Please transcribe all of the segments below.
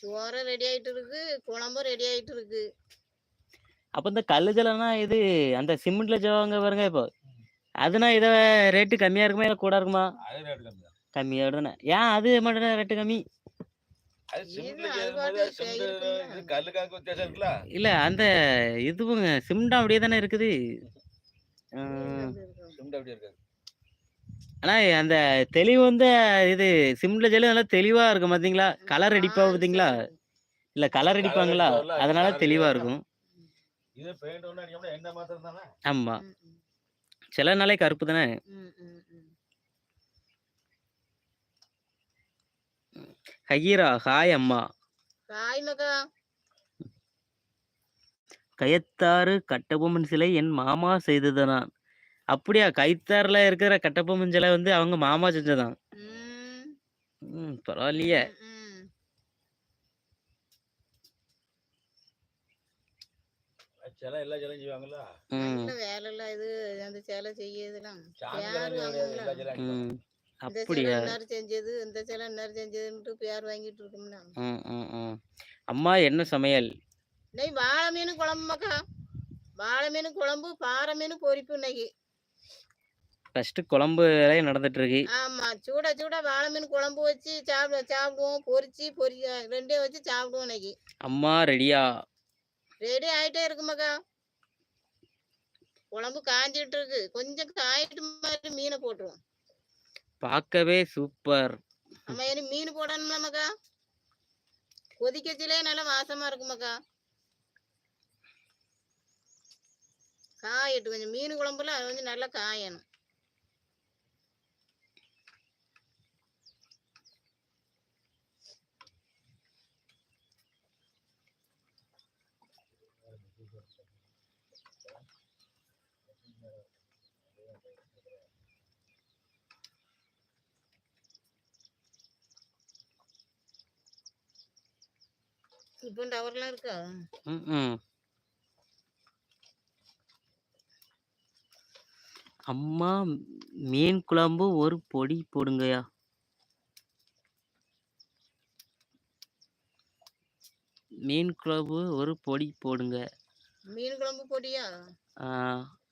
சோறும் ரெடி ஆயிட்டு இருக்கு குழம்பும் ரெடி ஆயிட்டு இருக்கு அப்ப இந்த கல்லு ஜலம்னா இது அந்த சிமெண்ட்ல ஜவாங்க பாருங்க இப்போ. அதுனா இத ரேட்டு கம்மியா இருக்குமா இல்ல கூட இருக்குமா? அது ரேட் கம்மி தான் கம்மியா தானே. ஏன் அது மட்டும் ரேட்டு கம்மி? இல்ல அந்த இதுவும் சிமெண்ட் அப்படியே தானே இருக்குது. சிமெண்ட் அப்படியே இருக்காது. ஆனா அந்த தெளிவு வந்து இது சிமெண்ட்ல ஜெல்லு நல்லா தெளிவா இருக்கும் பாத்தீங்களா? கலர் அடிப்பா பாத்தீங்களா? இல்ல கலர் அடிப்பாங்களா? அதனால தெளிவா. இருக்கும். இது பெயிண்ட் ஒண்ணு அடிக்காம என்ன மாத்திரம் தானே? ஆமா. சில நாளே கருப்பு தானே? ஹகீரா ஹாய் அம்மா. கயத்தாறு கட்டபொம்மன் சிலை என் மாமா செய்ததுதான் அப்படியா? கைத்தாறுல இருக்கிற கட்டபொம்மன் சிலை வந்து அவங்க மாமா செஞ்சதான். ம், பரவாயில்லையே. சில எல்லா சிலையும் செய்வாங்கல்ல வேலை இல்ல இது அந்த சேலை செய்யறதுலாம். சாமி பேர் சிலை கிடையாது எல்லா வாங்கும்ல சிலையும் ம் இந்த சேலை அப்படியா? செஞ்சது இந்த சேலை இன்னார் செஞ்சதுன்ட்டு பேர் வாங்கிட்டு இருக்கோம்னா. அம்மா என்ன சமையல்? இன்னைக்கு வாழை மீன் குழம்பு மக்கா வாழை மீன் குழம்பு பாறை மீன் பொரிப்பு இன்னைக்கு. ஃபர்ஸ்ட் குழம்பு வேலையும் நடந்துட்டு இருக்கு ஆமா சூட சூட வாழை மீன் குழம்பு வச்சு சாப்பிட சாப்பிடுவோம். பொரிச்சு பொரி ரெண்டையும் வச்சு சாப்பிடுவோம் இன்னைக்கு. அம்மா ரெடியா? ரெடி ஆயிட்டே இருக்கு மக்கா குழம்பு காஞ்சிட்டு இருக்கு கொஞ்சம் காயிட்டு மாதிரி மீனை போட்டுருவோம். பார்க்கவே சூப்பர். நம்ம இனி மீன் போடணும்ல மக்கா கொதிக்கச்சிலே நல்லா வாசமா இருக்கு மக்கா காயட்டு கொஞ்சம் மீன் குழம்புல அது கொஞ்சம் நல்லா காயணும். இப்போ டவர்லாம் இருக்கா? ம் அம்மா மீன் குழம்பு ஒரு பொடி போடுங்கயா மீன் குழம்பு ஒரு பொடி போடுங்க. மீன் குழம்பு பொடியா?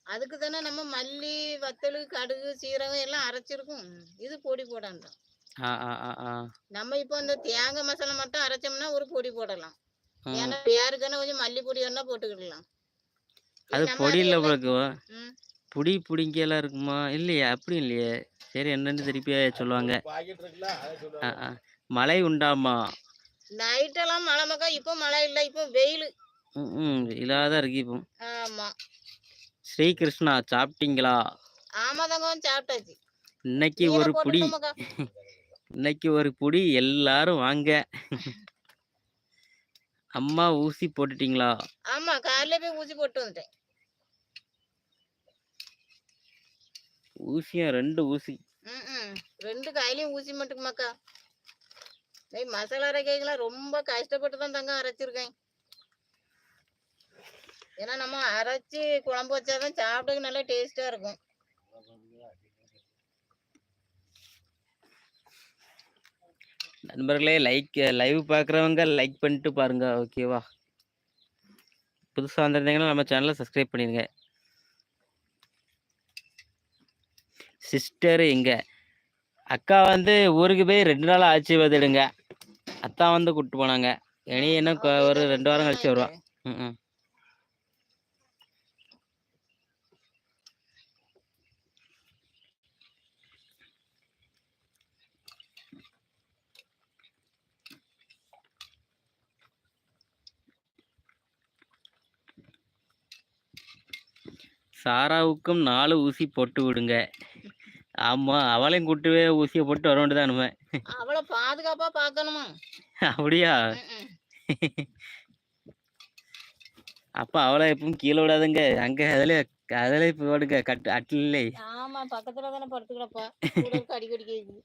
அதுக்கு தானே நம்ம மல்லி வத்தல் கடுகு சீரகம் எல்லாம் அரைச்சிருக்கோம். இது பொடி போடாண்டாம் ஆ, ஆ, ஆ, ஆ. நம்ம இப்போ இந்த தேங்காய் மசாலா மட்டும் அரைச்சோம்னா ஒரு பொடி போடலாம். ஏன்னா பேருக்குன்னு கொஞ்சம் மல்லி பொடி வேணா போட்டுக்கிடலாம். அது பொடி இல்ல. புடி புடிங்கெல்லாம் இருக்குமா? இல்லையே அப்படி இல்லையே. சரி என்னன்னு திருப்பி சொல்லுவாங்க. மழை உண்டாமா? நைட்டெல்லாம் மழை மக்கா இப்போ மழை இல்லை இப்போ வெயில். இல்லாதான் இருக்கு இப்போ. ஆமா. ஸ்ரீகிருஷ்ணா சாப்பிட்டீங்களா? ஆமா தங்கம் சாப்பிட்டாச்சு. இன்னைக்கு ஒரு புடி. இன்னைக்கு ஒரு புடி எல்லாரும் வாங்க. அம்மா ஊசி போட்டுட்டீங்களா? ஆமா காலையில போய் ஊசி போட்டு வந்துட்டேன். ஊசியும் ரெண்டு ஊசி. ரெண்டு கையிலயும் ஊசி மட்டும் மக்கா டேய் மசாலா அரைக்கலாம் ரொம்ப கஷ்டப்பட்டு தான் தங்கம் அரைச்சிருக்கேன். ஏன்னா நம்ம அரைச்சி குழம்பு வச்சாதான் சாப்பிடக்கு நல்லா டேஸ்டா இருக்கும். நண்பர்களே லைக் லைவ் பார்க்குறவங்க லைக் பண்ணிட்டு பாருங்க ஓகேவா புதுசாக வந்திருந்தீங்கன்னா நம்ம சேனலை சப்ஸ்கிரைப் பண்ணிடுங்க சிஸ்டர் எங்க? அக்கா வந்து ஊருக்கு போய் ரெண்டு நாள் ஆச்சு வந்துடுங்க அத்தா வந்து கூப்பிட்டு போனாங்க. இனி என்ன ஒரு ரெண்டு வாரம் கழிச்சு வருவா. ம் ம் சாராவுக்கும் நாலு ஊசி போட்டு விடுங்க. ஆமா அவளையும் கூட்டு போய் ஊசியை போட்டு வர வேண்டியதான் நம்ம. அவளை பாதுகாப்பா பார்க்கணுமா? அப்படியா. அப்ப அவளை எப்பவும் கீழே விடாதுங்க. அங்க அதுல அதுல போடுங்க கட்டு அட்டிலே ஆமா பக்கத்துல தானே படுத்துக்கிறப்பா கூட இருக்க அடிக்கடி கேக்குது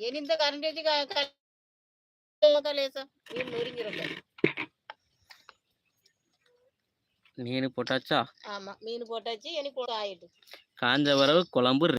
இனி இந்த கரண்ட் வச்சு மீன் போட்டாச்சா? ஆமா மீன் போட்டாச்சு ஆயிட்டு. காஞ்ச வரவு குழம்பு